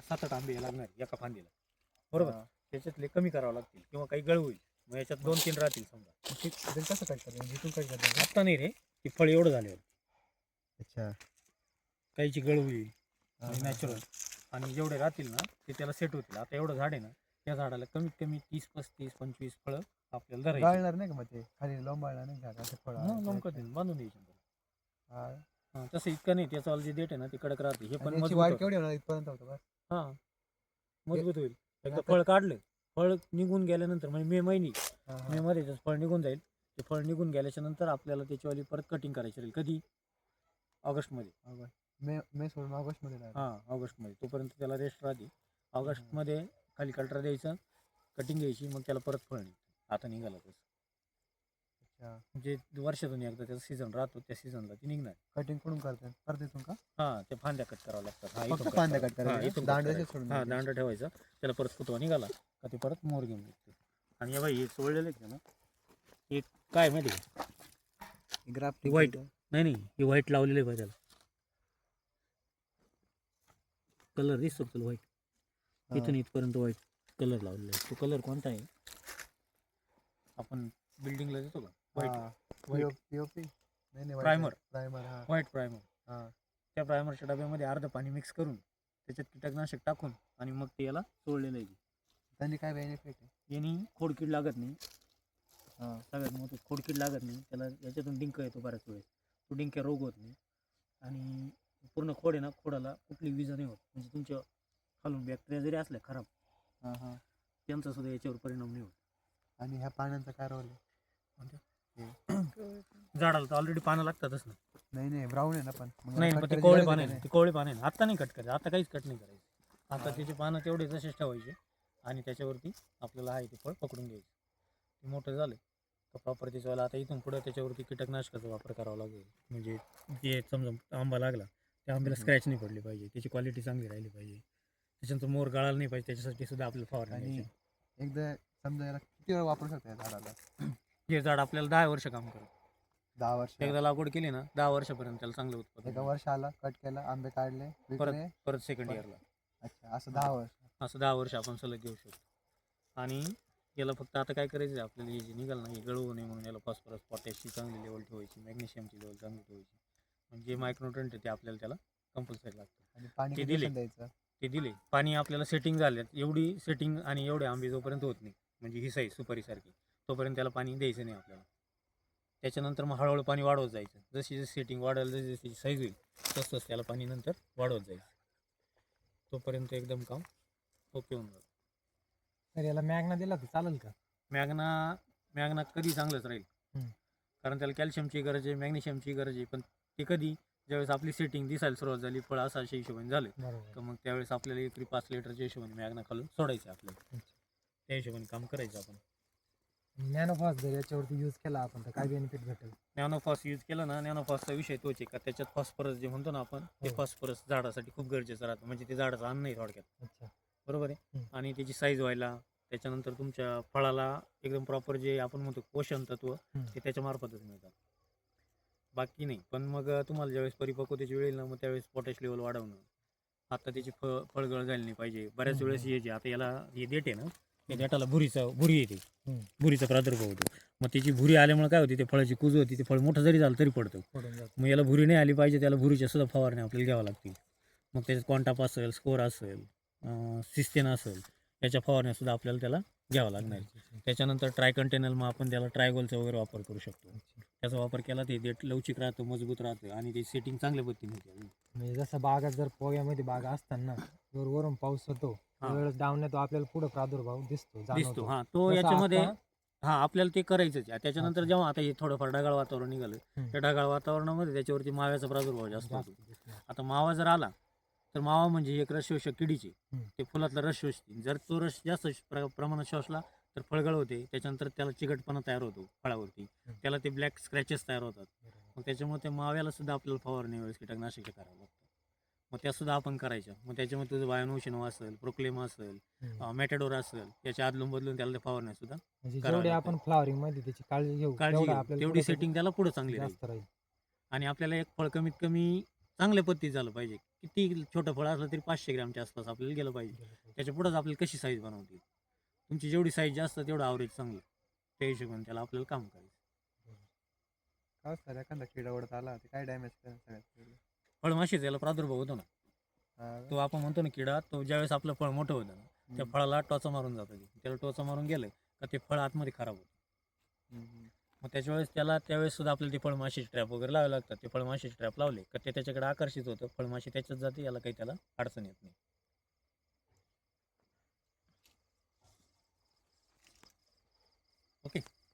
सात आठ आंबे लागणार एका फांदीला. बरोबर. त्याच्यातले कमी करावं लागतील किंवा काही गळ होईल. मग याच्यात दोन तीन राहतील समजा. मग ते ते कसं कट करतात इथून कट करतात आत्ता नाही रे. ती फळ एवढं झाल्यावर. अच्छा. काहीची गळ होईल. नॅचरल आणि जेवढे राहतील ना ते त्याला सेट होतील. आता एवढं झाड आहे ना त्या झाडाला कमीत कमी तीस पस्तीस पंचवीस फळं आपल्याला धरायची. गाळणार नाही का मग ते? खाली लोंबाळणार नाही असे फळ बांधून द्यायची त्याला. तसं इतकं नाही. त्याचं जे देठ आहे ना ते कडक राहते. हे पण वाढ होतं. केवढी होणार इथपर्यंत होतं बस हा. मजबूत होईल. एकदा फळ काढलं फळ निघून गेल्यानंतर म्हणजे मे महिने. मे मध्ये त्याचं फळ निघून जाईल. ते फळ निघून गेल्याच्यानंतर आपल्याला त्याच्यावाली परत कटिंग करायची राहील. कधी? ऑगस्ट. मे मे सोडून ऑगस्टमध्ये. हां ऑगस्टमध्ये. तोपर्यंत त्याला रेस्ट राहते. ऑगस्टमध्ये खाली कल्टर द्यायचं कटिंग घ्यायची मग त्याला परत फळ निघतं. आता निघालं तसं. म्हणजे वर्षातून एकदा त्याचा सीझन राहतो त्या सीझनला ती निघणार. कटिंग कुठून करतात परत इथून का? हां ते फांद्या कट करावं लागतात. हा, इथून फक्त cut फांद्या. कट हा, करायचे इथून दांड cut असे करायचं. सोडून हा द्यायचे. दांड ठेवायचा. त्याला परत फुटवा निघाला का ते परत मोर घेऊन निघते. आणि हे बाई हे चोळलेलं आहे ना? एक काय माहिती का? Grafting White. नाही नाही हे व्हाईट लावलेलं आहे त्याला. कलर दिसतो तुला व्हाईट इथून इथपर्यंत व्हाईट कलर लावलेला आहे. तो कलर कोणता आहे? आपण बिल्डिंगला देतो का? व्हाईट नाही नाही Primer. प्रायमर हा. व्हाईट प्रायमर हा. त्या प्रायमरच्या डब्यामध्ये अर्ध पाणी मिक्स करून त्याच्यात कीटकनाशक टाकून आणि मग ते याला चोळलेलं आहे. त्यांनी काय बेनिफिट आहे? यांनी खोडकीड लागत नाही. हा. सगळ्यात मोठं खोडकीड लागत नाही. त्याला याच्यातून डिंक येतो बऱ्याच वेळेस. तो डिंक्या रोग होत नाही. आणि पूर्ण खोड आहे ना खोडाला कुठली विजा नाही होत. म्हणजे तुमच्या खालून बॅक्टेरिया जरी असल्या खराब हा हा. त्यांचा सुद्धा याच्यावर परिणाम नाही होत. आणि ह्या पाण्याचा काय रोल आहे? झाडाला तर ऑलरेडी पानं लागतातच ना. नाही नाही ब्राऊन आहे ना पण. मग नाही पण ते कोवळे पानं आहे ते कोवळे पानं आहे आता नाही कट करायचं. आता काहीच कट नाही करायचं. आता त्याची पानं तेवढे तसेच ठेवायचे आणि त्याच्यावरती आपल्याला आहे ते फळ पकडून घ्यायचं. ते मोठं झालं तर प्रॉपर त्याच्यावाला आता इथून पुढं त्याच्यावरती कीटकनाशकाचा वापर करावा लागेल. म्हणजे जे समजा आंबा लागला त्या आंब्याला. स्क्रॅच नाही पडली पाहिजे. त्याची क्वालिटी चांगली राहिली पाहिजे. त्याच्यानंतर मोर गळाला नाही पाहिजे. त्याच्यासाठी सुद्धा आपल्याला फवारणी आणि. एकदा समजा याला किती वेळ वापरू शकता या झाडाला? हे झाड आपल्याला दहा वर्ष काम करत. दहा वर्ष. एकदा लागवड केली ना दहा वर्षापर्यंत त्याला चांगलं उत्पादन एका. वर्ष आला कट केला आंबे काढले विकले. परत सेकंड परत- इयरला अच्छा असं दहा वर्ष. असं दहा वर्ष आपण सलग घेऊ शकतो. आणि याला फक्त आता काय करायचं आहे आपल्याला हे जे निघाल ना हे गळवू नये म्हणून याला फॉस्फरस पोटॅशची चांगली लेवल ठेवायची मॅग्नेशियमची लेवल चांगली ठेवायची. म्हणजे मायक्रोट्रंट आहे ते आपल्याला त्याला कंपल्सरी लागतं. आणि पाणी ते किती दिले. द्यायचं? ते दिले. पाणी आपल्याला सेटिंग झाल्यात. एवढी सेटिंग आणि एवढे आंबे जोपर्यंत होत नाही. म्हणजे ही साईज सुपारीसारखी. तोपर्यंत त्याला पाणी द्यायचं नाही आपल्याला. त्याच्यानंतर मग हळूहळू पाणी वाढवत जायचं. जशी जशी सेटिंग वाढेल जशी जशी साईज होईल तसं तसं त्याला पाणी नंतर वाढवत जायचं. तोपर्यंत एकदम काम ओके होऊन जातं. तर याला मॅगना दिला तर चालेल का? मॅगना मॅगना कधी चांगलंच राहील. कारण त्याला कॅल्शियमची गरज आहे मॅग्नेशियमची गरज आहे पण ते कधी? ज्यावेळेस आपली सेटिंग दिसायला सुरुवात झाली फळ असा अशा हिशोबाने झालं तर मग त्यावेळेस आपल्याला एकरी पाच लिटरच्या हिशोबाने मॅगना खालून सोडायचं आपल्याला. त्या हिशोबाने काम करायचं आपण. नॅनोफॉस जर याच्यावरती यूज केला आपण तर काय बेनिफिट भेटेल? नॅनोफॉस यूज केला ना नॅनोफॉसचा विषय तोच आहे का त्याच्यात फॉस्फरस जे म्हणतो ना आपण ते हो. फॉस्फरस झाडासाठी खूप गरजेचं राहतं. म्हणजे ते झाडाचं अन्न आहे थोडक्यात. अच्छा. बरोबर आहे? हम्म. आणि त्याची साईज व्हायला त्याच्यानंतर तुमच्या फळाला एकदम प्रॉपर जे आपण म्हणतो पोषण तत्व हम्म. ते त्याच्यामार्फतच मिळतात. बाकी नाही. पण मग तुम्हाला ज्यावेळेस परिपक्वतेची वेळ येईल ना मग त्यावेळेस पोटॅश लेवल वाढवणं. आता त्याची फ फळगळ झाली नाही पाहिजे. बऱ्याच हम्म, वेळेस. हे जे आता याला हे देते ना या देठाला भुरीचा भुरी येते. भुरीचा प्रादुर्भाव होतो मग त्याची भुरी आल्यामुळे काय होती ते फळाची कुज होती ते फळ मोठं जरी झालं तरी पडतं मग याला भुरी नाही आली पाहिजे त्याला भुरीच्या सुद्धा फवारणी आपल्याला घ्यावं लागतील मग त्याच्यात क्वांटाप असेल स्कोर असेल सिस्टेन असेल याच्या फवारण्या सुद्धा आपल्याला त्याला घ्यावं लागणार. त्याच्यानंतर ट्राय कंटेनर मग आपण त्याला ट्रायगोलचा वगैरे वापर करू शकतो. त्याचा वापर केला ते देठ लवचिक राहतं मजबूत राहतं आणि ते सेटिंग चांगल्या पद्धतीने होते म्हणजे जसं बागात जर पोग्यामध्ये बागा असताना वर वरून पाऊस होतो त्यावेळेस डाऊन येतो आपल्याला पुढे प्रादुर्भाव दिसतो दिसतो जाणवतो. हा तो जसं याच्यामध्ये आता- हा आपल्याला ते करायचंच आहे त्याच्यानंतर. जेव्हा आता हे थोडंफार ढगाळ वातावरण निघालं हम्म. त्या ढगाळ वातावरणामध्ये त्याच्यावरती माव्याचा प्रादुर्भाव जास्त जास्त होतो दिसतो. आता मावा जर आला तर मावा म्हणजे एक रस शोषक किडीची हम्म. ते फुलातला रस शोषते जर तो रस जास्त प्र- प्रमाणात शोषला तर फळगळ होते त्याच्यानंतर त्याला चिकटपणा तयार होतो फळावरती त्याला ते ब्लॅक स्क्रॅचेस तयार होतात बरोबर. मग त्याच्यामुळे ते माव्याला सुद्धा आपल्याला फवारणी वेळेस कीटकनाशके करावं लागतं मग त्या सुद्धा आपण करायच्या मग त्याच्यामध्ये तुझं बायोनोशिनो असेल प्रोक्लेम असेल. मॅटेडोर असेल त्याच्या आदलून बदलून त्याला फवारण्या सुद्धा म्हणजे करावं जेवढे लागतं. आपण फ्लॉवरिंगमध्ये त्याची काळजी घेऊ काळजी तेवढं घेऊ. आपल्याला तेवढी पुढं त्याची सेटिंग त्याला पुढे चांगली राहील. जास्त राहील. आणि आपल्याला एक फळ कमीत कमी चांगल्या पद्धतीत झालं पाहिजे. किती छोटं फळ असलं तरी पाचशे ग्रॅमच्या आसपास आपल्याला गेलं पाहिजे. त्याच्या पुढंच आपल्याला कशी साईज बनवते तुमची जेवढी साईज जास्त तेवढं आवरेज चांगलं. त्या हिशोबाने त्याला आपल्याला काम करायचं. काय सर एखादा किडा आला ते काय डॅमेज करेल सगळ्यात पहिले? फळमाशीचा याला प्रादुर्भाव होतो ना. तो आपण म्हणतो ना किडा तो ज्यावेळेस आपलं फळ मोठं होतं ना त्या फळाला टोचा मारून जातं. त्याला टोचा मारून गेलं का ते फळ आतमध्ये खराब होतं. मग त्याच्या वेळेस त्याला त्यावेळेस सुद्धा आपल्याला ते फळमाशीचे ट्रॅप वगैरे लावावे लागतात. ते फळमाशीचे ट्रॅप लावले का ते त्याच्याकडे आकर्षित होतं. फळमाशी त्याच्यात जाते याला काही त्याला अडचण येत नाही. ओके.